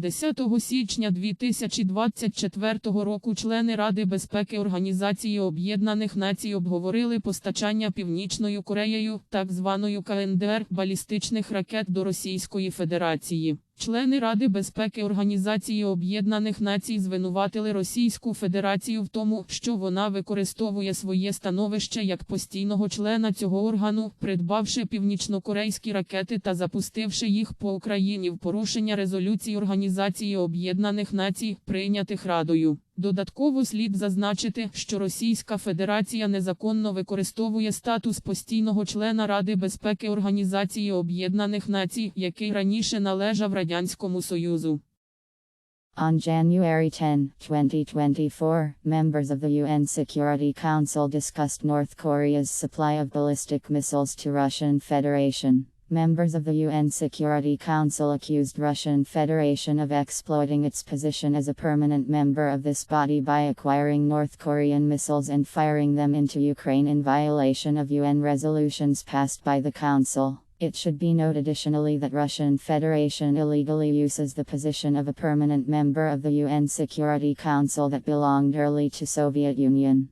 10 січня 2024 року члени Ради безпеки Організації Об'єднаних Націй обговорили постачання Північною Кореєю, так званою КНДР, балістичних ракет до Російської Федерації. Члени Ради безпеки Організації Об'єднаних Націй звинуватили Російську Федерацію в тому, що вона використовує своє становище як постійного члена цього органу, придбавши північнокорейські ракети та запустивши їх по Україні в порушення резолюцій Організації Об'єднаних Націй, прийнятих Радою. Додатково слід зазначити, що Російська Федерація незаконно використовує статус постійного члена Ради безпеки Організації Об'єднаних Націй, який раніше належав Радянському Союзу. On January 10, 2024, members of the UN Security Council discussed North Korea's supply of ballistic missiles to Russian Federation. Members of the UN Security Council accused Russian Federation of exploiting its position as a permanent member of this body by acquiring North Korean missiles and firing them into Ukraine in violation of UN resolutions passed by the Council. It should be noted additionally that Russian Federation illegally uses the position of a permanent member of the UN Security Council that belonged early to Soviet Union.